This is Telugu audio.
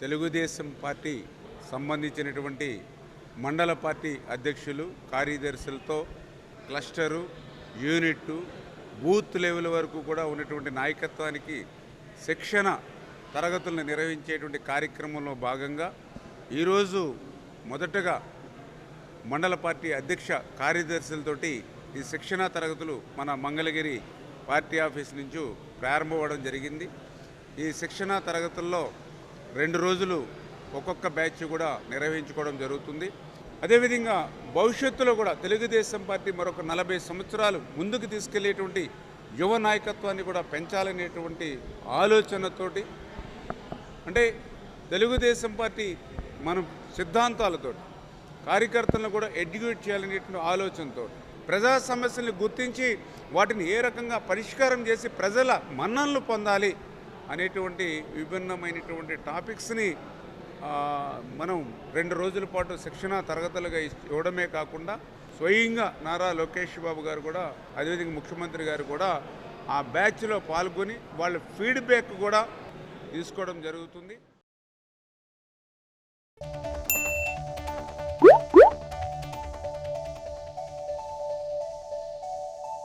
తెలుగుదేశం పార్టీ సంబంధించినటువంటి మండల పార్టీ అధ్యక్షులు కార్యదర్శులతో క్లస్టరు యూనిట్ బూత్ లెవెల్ వరకు కూడా ఉన్నటువంటి నాయకత్వానికి శిక్షణ తరగతులను నిర్వహించేటువంటి కార్యక్రమంలో భాగంగా ఈరోజు మొదటగా మండల పార్టీ అధ్యక్ష కార్యదర్శులతోటి ఈ శిక్షణా తరగతులు మన మంగళగిరి పార్టీ ఆఫీస్ నుంచి ప్రారంభమవడం జరిగింది. ఈ శిక్షణా తరగతుల్లో రెండు రోజులు ఒక్కొక్క బ్యాచ్ కూడా నిర్వహించుకోవడం జరుగుతుంది. అదేవిధంగా భవిష్యత్తులో కూడా తెలుగుదేశం పార్టీ మరొక నలభై సంవత్సరాలు ముందుకు తీసుకెళ్ళేటువంటి యువ నాయకత్వాన్ని కూడా పెంచాలనేటువంటి ఆలోచనతోటి అంటే తెలుగుదేశం పార్టీ మన సిద్ధాంతాలతో కార్యకర్తలను కూడా ఎడ్యుకేట్ చేయాలనేటువంటి ఆలోచనతో ప్రజా సమస్యలను గుర్తించి వాటిని ఏ రకంగా పరిష్కారం చేసి ప్రజల మన్ననలు పొందాలి అనేటువంటి విభిన్నమైనటువంటి టాపిక్స్ని మనం రెండు రోజుల పాటు శిక్షణ తరగతులుగా ఇవ్వడమే కాకుండా స్వయంగా నారా లోకేష్ బాబు గారు కూడా అదేవిధంగా ముఖ్యమంత్రి గారు కూడా ఆ బ్యాచ్లో పాల్గొని వాళ్ళ ఫీడ్బ్యాక్ కూడా తీసుకోవడం జరుగుతుంది.